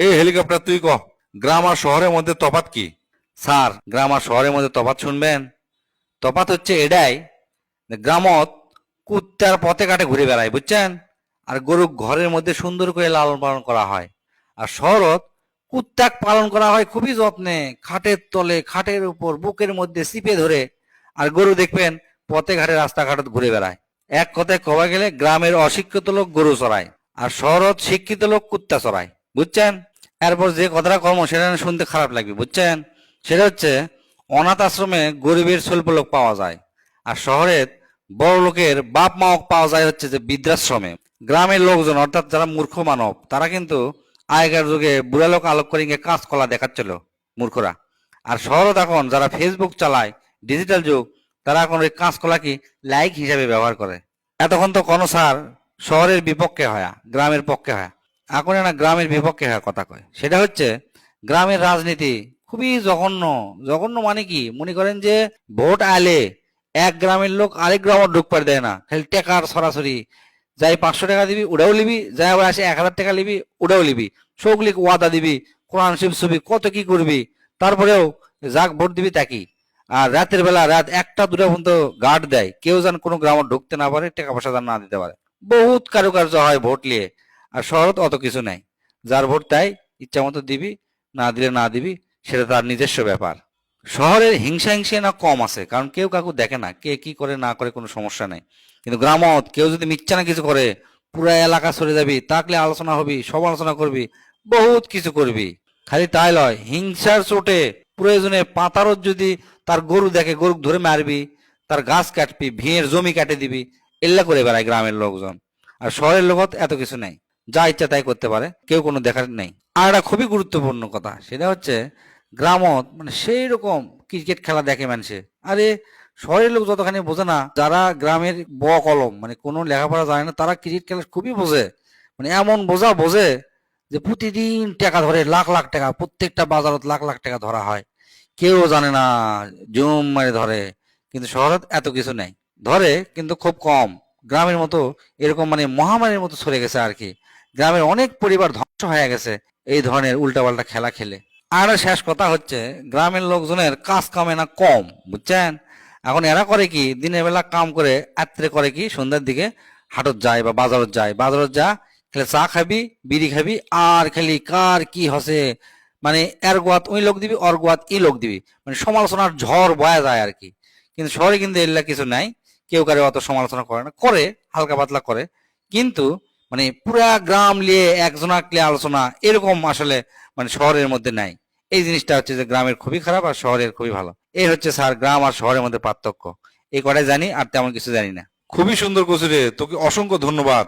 এই হেলিকপ্টার তুই কহ গ্রাম আর শহরের মধ্যে তফাৎ কি? স্যার, গ্রাম আর শহরের মধ্যে তফাৎ শুনবেন। তফাৎ হচ্ছে এটাই গ্রামত কুত্তার পথে কাটে ঘুরে বেড়ায়, বুঝছেন? আর গরু ঘরের মধ্যে সুন্দর করে লালন পালন করা হয়। আর শহরত কুত্তাক পালন করা হয় খুবই যত্নে, খাটের তলে, খাটের উপর, বুকের মধ্যে চিপে ধরে। আর গরু দেখবেন পথে ঘাটে, রাস্তাঘাটত ঘুরে বেড়ায়। এক কথায় কবা গেলে গ্রামের অশিক্ষিত লোক গরু চড়ায়, আর শহরত শিক্ষিত লোক কুত্তা চড়ায়। বুঝছেন? এরপর যে কথাটা কর্ম সেটা শুনতে খারাপ লাগবে, বুঝছেন? সেটা হচ্ছে, অনাথ আশ্রমে গরিবের স্বল্প লোক পাওয়া যায়, আর শহরের বড় লোকের বাপ মাওক পাওয়া যায় হচ্ছে যে বৃদ্ধাশ্রমে। গ্রামের লোকজন, অর্থাৎ যারা মূর্খ মানব, তারা কিন্তু আগেকার যুগে বুড়া লোক আলোক করে ইঙ্গে কাঁচকলা দেখাচ্ছিল, মূর্খরা। আর শহরত এখন যারা ফেসবুক চালায় ডিজিটাল যুগ, তারা এখন ওই কাঁচকলা কি লাইক হিসাবে ব্যবহার করে। এতক্ষণ তো কোনো স্যার শহরের বিপক্ষে হয়, গ্রামের পক্ষে হয়। এখন না গ্রামের বিপক্ষে কথা কয়। সেটা হচ্ছে গ্রামের রাজনীতি খুবই জঘন্য। জঘন্য মানে কি? মনে করেন যে ভোট আলে এক গ্রামের লোক আরেক গ্রামে ঢুক পারে দেয় না। খালি টেকার সরাসরি। যাই পাঁচশো টাকা দিবি, ওটাও লিবি যাই আবার আসে এক হাজার টাকা লিবি ওটাও লিবি সবগুলি ওয়াদা দিবি, কোরআন শিব ছবি, কত কি করবি? তারপরেও যাক ভোট দিবি তাকি। আর রাতের বেলা রাত একটা দুটা পর্যন্ত গার্ড দেয়। কেউ যেন কোনো গ্রামে ঢুকতে না পারে, টাকা পয়সা যেন না দিতে পারে। বহুত কারুকার্য হয় ভোট নিয়ে। আর শহরত অত কিছু নাই। যার ভোট তাই ইচ্ছা মতো দিবি, না দিলে না দিবি, সেটা তার নিজস্ব ব্যাপার। শহরের হিংসা হিংসা না কম আছে, কারণ কেউ কাকু দেখে না, কে কি করে না করে কোনো সমস্যা নাই। কিন্তু গ্রামত কেউ যদি মিথ্যা না কিছু করে, পুরো এলাকা সরে যাবি, তাকলে আলোচনা হবি, সব আলোচনা করবি, বহুত কিছু করবি। খালি তাই লয়, হিংসার চোটে প্রয়োজনে পাতারত যদি তার গরু দেখে গরু ধরে মারবি, তার গাছ কাটবি, ভিয়ের জমি কাটে দিবি, এল্লা করে বেড়ায় গ্রামের লোকজন। আর শহরের লোকত এত কিছু নাই। যা ইচ্ছা তাই করতে পারে, কেউ কোনো দেখার নেই। আর একটা খুবই গুরুত্বপূর্ণ কথা, সেটা হচ্ছে গ্রামত মানে সেই রকম ক্রিকেট খেলা দেখে মানুষে। আরে, শহরের লোক যতখানি বোঝে না, যারা গ্রামের ব কলম মানে কোনো লেখাপড়া জানে না, তারা ক্রিকেট খেলা খুবই বোঝে। মানে এমন বোঝা বোঝে যে প্রতিদিন টাকা ধরে লাখ লাখ টাকা, প্রত্যেকটা বাজারত লাখ লাখ টাকা ধরা হয়। কেউ জানে না, জুম মারে ধরে, কিন্তু শহরত এত কিছু নেই। ধরে, কিন্তু খুব কম। গ্রামের মতো এরকম মানে মহামারীর মতো ছড়ে গেছে আর কি। গ্রামের অনেক পরিবার ধ্বংস হয়ে গেছে এই ধরনের উল্টাপাল্টা খেলা খেলে। আর শেষ কথা হচ্ছে, গ্রামের লোকজনের কাজ কামে না, কম, বুঝছেন? এখন এরা করে কি, দিনের বেলা কাম করে, রাত্রে করে কি, সন্ধ্যার দিকে হাটত যায় বা বাজারত যায়। বাজারত যা, খালি চা খাবি, বিড়ি খাবি, আর খালি কার কি হসে? মানে এর গোয়াত ওই লোক দিবি অর গোয়াত ই লোক দিবি। মানে সমালোচনার ঝড় বয়া যায় আর কি। কিন্তু শহরে কিন্তু এগুলা কিছু নাই। কেউ কারও অত সমালোচনা করে না, করে, হালকা পাতলা করে। কিন্তু মানে পুরা গ্রাম নিয়ে একজনা নিয়ে আলোচনা এরকম আসলে মানে শহরের মধ্যে নাই। এই জিনিসটা হচ্ছে যে গ্রামের খুবই খারাপ আর শহরের খুবই ভালো। এই হচ্ছে স্যার, গ্রাম আর শহরের মধ্যে পার্থক্য। এই কটাই জানি আর তেমন কিছু জানি না। খুবই সুন্দর কচুরে, তোকে অসংখ্য ধন্যবাদ।